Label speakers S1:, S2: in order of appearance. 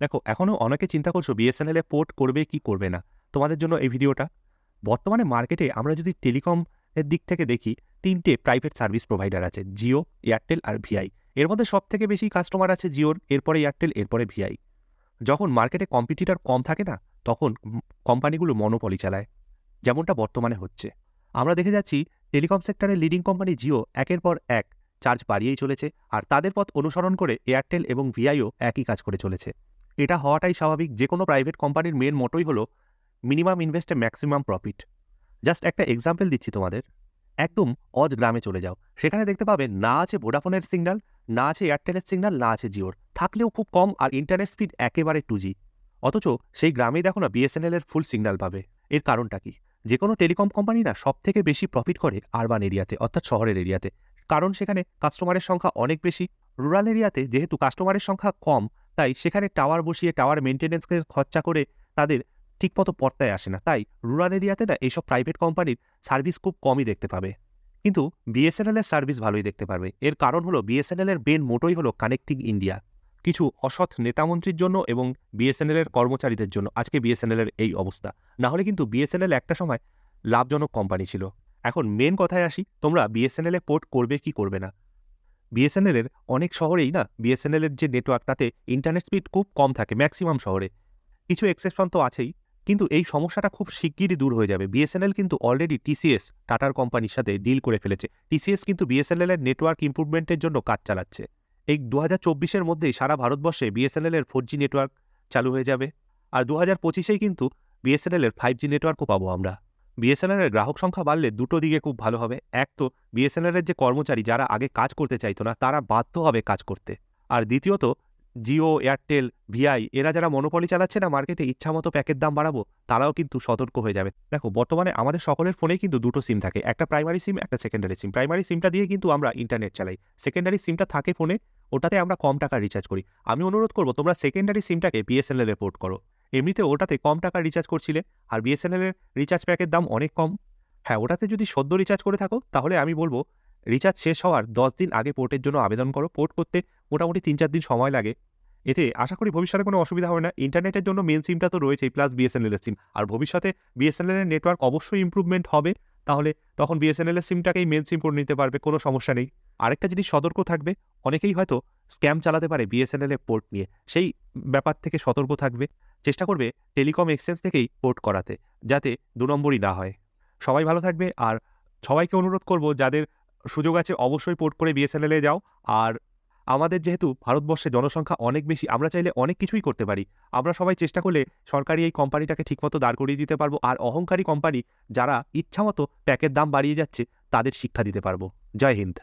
S1: দেখো এখনও অনেকে চিন্তা করছ বিএসএনএল পোর্ট করবে কি করবে না। তোমাদের জন্য এই ভিডিওটা বর্তমানে মার্কেটে আমরা যদি টেলিকম এর দিক থেকে দেখি, তিনটে প্রাইভেট সার্ভিস প্রোভাইডার আছে জিও এয়ারটেল আর ভিআই এর মধ্যে সব থেকে বেশি কাস্টমার আছে জিওর এরপরে এয়ারটেল এরপরে ভিআই যখন মার্কেটে কম্পিটিটর কম থাকে না, তখন কোম্পানিগুলো মনোপলি চালায়, যেমনটা বর্তমানে হচ্ছে। আমরা দেখে যাচ্ছি টেলিকম সেক্টরের লিডিং কোম্পানি জিও একের পর এক চার্জ বাড়িয়েই চলেছে, আর তাদের পথ অনুসরণ করে এয়ারটেল এবং ভিআইও একই কাজ করে চলেছে। এটা হওয়াটাই স্বাভাবিক, যে কোনো প্রাইভেট কোম্পানির মেন মোটোই হলো মিনিমাম ইনভেস্টে ম্যাক্সিমাম প্রফিট জাস্ট একটা এক্সাম্পল দিচ্ছি তোমাদের। একদম অজ গ্রামে চলে যাও। সেখানে দেখতে পাবে, না আছে ভোডাফোনের সিগন্যাল না আছে এয়ারটেলের সিগন্যাল না আছে জিওর থাকলেও খুব কম আর ইন্টারনেট স্পিড একেবারে টু জি অথচ সেই গ্রামেই দেখো না বিএসএনএল এর ফুল সিগন্যাল পাবে। এর কারণটা কি? যে কোনো টেলিকম কোম্পানি না সব থেকে বেশি প্রফিট করে আরবান এরিয়াতে অর্থাৎ শহরের এরিয়াতে কারণ সেখানে কাস্টমারের সংখ্যা অনেক বেশি। রুরাল এরিয়াতে যেহেতু কাস্টমারের সংখ্যা কম তাই সেখানে টাওয়ার বসিয়ে টাওয়ার মেনটেন্যান্সকে খরচা করে তাদের ঠিকমতো পর্তায় আসে না। তাই রুরাল এরিয়াতে না এইসব প্রাইভেট কোম্পানির সার্ভিস খুব কমই দেখতে পাবে। কিন্তু বিএসএনএল এর সার্ভিস ভালোই দেখতে পারবে। এর কারণ হলো বিএসএনএল এর মেন মোটোই হলো কানেক্টিং ইন্ডিয়া কিছু অসৎ নেতামন্ত্রীর জন্য এবং বিএসএনএল এর কর্মচারীদের জন্য। আজকে বিএসএনএল এর এই অবস্থা। না হলে কিন্তু বিএসএনএল একটা সময় লাভজনক কোম্পানি ছিল। এখন মেন কথায় আসি, তোমরা বিএসএনএল এ পোর্ট করবে কি করবে না? বিএসএনএল এর অনেক শহরেই না বিএসএনএল এর যে নেটওয়ার্ক তাতে ইন্টারনেট স্পিড খুব কম থাকে ম্যাক্সিমাম শহরে। কিছু এক্সেপশন তো আছেই, কিন্তু এই সমস্যাটা খুব শিগগিরই দূর হয়ে যাবে। বিএসএনএল কিন্তু অলরেডি টিসিএস টাটার কোম্পানির সাথে ডিল করে ফেলেছে। টিসিএস কিন্তু বিএসএনএল এর নেটওয়ার্ক ইম্প্রুভমেন্টের জন্য কাজ চালাচ্ছে। এই দু হাজার চব্বিশের মধ্যেই সারা ভারতবর্ষে বিএসএনএল এর ফোর জি নেটওয়ার্ক চালু হয়ে যাবে। আর দু হাজার পঁচিশেই কিন্তু বিএসএনএল এর ফাইভ জি নেটওয়ার্কও পাবো আমরা। বিএসএনএল এর গ্রাহক সংখ্যা বাড়লে দুটো দিকে খুব ভালো হবে। এক তো বিএসএনএল এর যে কর্মচারী যারা আগে কাজ করতে চাইতো না, তারা বাধ্য হবে কাজ করতে। আর দ্বিতীয়ত জিও এয়ারটেল ভিআই এরা যারা মনোপলি চালাচ্ছে না মার্কেটে ইচ্ছামতো প্যাকের দাম বাড়াবো, তারাও কিন্তু সতর্ক হয়ে যাবে। দেখো, বর্তমানে আমাদের সকলের ফোনেই কিন্তু দুটো সিম থাকে, একটা প্রাইমারি সিম একটা সেকেন্ডারি সিম প্রাইমারি সিমটা দিয়ে কিন্তু আমরা ইন্টারনেট চালাই। সেকেন্ডারি সিমটা থাকে ফোনে, ওটাতে আমরা কম টাকা রিচার্জ করি। আমি অনুরোধ করব, তোমরা সেকেন্ডারি সিমটাকে বিএসএনএল পোর্ট করো। এমনিতে ওটাতে কম টাকা রিচার্জ করছিলে, আর বিএসএনএল এর রিচার্জ প্যাকের দাম অনেক কম। হ্যাঁ ওটাতে যদি সদ্য রিচার্জ করে থাকো, তাহলে আমি বলব রিচার্জ শেষ হওয়ার দশ দিন আগে পোর্টের জন্য আবেদন করো। পোর্ট করতে মোটামুটি তিন চার দিন সময় লাগে। এতে আশা করি ভবিষ্যতে কোনো অসুবিধা হবে না। ইন্টারনেটের জন্য মেন সিমটা তো রয়েছেই প্লাস বিএসএনএল এর সিম আর ভবিষ্যতে বিএসএনএল এর নেটওয়ার্ক অবশ্যই ইম্প্রুভমেন্ট হবে। তাহলে তখন বিএসএনএল এর সিমটাকেই মেন সিম করে নিতে পারবে, কোনো সমস্যা নেই। আরেকটা জিনিস সতর্ক থাকবে, অনেকেই হয়তো স্ক্যাম চালাতে পারে বিএসএনএল এর পোর্ট নিয়ে। সেই ব্যাপার থেকে সতর্ক থাকবে। চেষ্টা করবে টেলিকম এক্সচেঞ্জ থেকেই পোর্ট করাতে, যাতে দু নম্বরই না হয়। সবাই ভালো থাকবে, আর সবাইকে অনুরোধ করব, যাদের সুযোগ আছে অবশ্যই পোর্ট করে বিএসএনএল যাও। আর আমাদের যেহেতু ভারতবর্ষে জনসংখ্যা অনেক বেশি, আমরা চাইলে অনেক কিছুই করতে পারি। আমরা সবাই চেষ্টা করলে সরকারি এই কোম্পানিটাকে ঠিকমতো দাঁড় করিয়ে দিতে পারব, আর অহংকারী কোম্পানি যারা ইচ্ছামতো প্যাকের দাম বাড়িয়ে যাচ্ছে, তাদের শিক্ষা দিতে পারব। জয় হিন্দ।